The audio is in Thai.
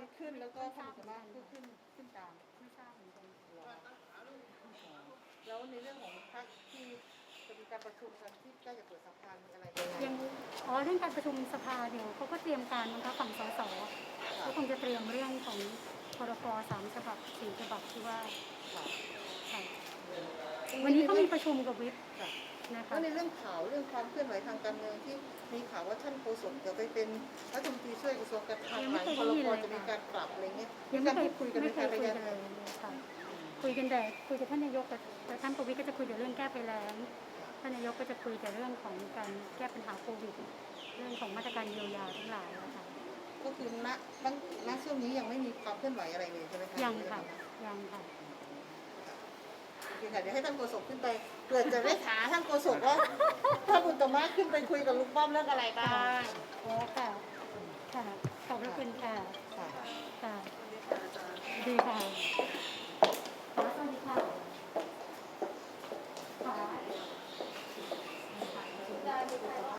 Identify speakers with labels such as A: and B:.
A: วิตขึ้นแล้วก็ท่านสามารถก็ขึ้นขึ้นตาม
B: ไม่ทราบเหมือนกัน
A: แล้วในเรื่องของพักที่จะมีการประชุมกันที่ใกล้จะเปิดสภามีอะไรยังไง
B: ยังอ๋อเรื่องการประชุมสภาเดี๋ยวเขาก็เตรียมการนะคะฝั่งสสก็คงจะเตรียมเรื่องของพรกสามฉบับสี่ฉบับที่ว่า
A: ค่ะ
B: ค่ะวันนี้เขามีประชุมกับวิป
A: ค่ะ
B: นะคะ
A: แล้วในเรื่องข่าวเรื่องความเคลื่อนไหวทางการเมืองที่มีข่าวว่าท่านโฆษกจะไปเป็นรั ฐมนตรีช่วยกระทรวงการคลังหลังพรกจะมีการปรับอะไรเงี้ย
B: ยัง
A: มี
B: ไม่
A: การ
B: เค
A: พู
B: ย
A: ดคุยกัน
B: ไม่เคย
A: ใน
B: คุย
A: ระ
B: กัน
A: ยะ
B: เลยค่ะคุยกันแต่คุยกับท่านนายกแต่แต่ท่านประวิตรก็จะคุยแต่เรื่องแก้ภัยแล้งท่านนายกก็จะคุยแต่เรื่องของการแก้ปัญหาโควิดเรื่องของมาตรการเยียวยาทั้งหลายนะคะ
A: ก็คือณตั้งณช่วงนี้ยังไม่มีความเคลื่อนไหวอะไรเลยใช่ไหมคะ
B: ยังค่ะยังค่ะ
A: โอเคค่ะเดี๋ยวให้ท่านโฆษกขึ้นไปเผื่อจะได้ถามท่านโฆษกว่าถ้าบุญตมะขึ้นไปคุยกับลุงป้อมเรื่องอะไรบ้าง
B: โอ้ค่ะ ค่ะ ขอบพระคุณค่ะ
A: ค่ะ ดี
B: ค่ะขอสวัสดีค่ะ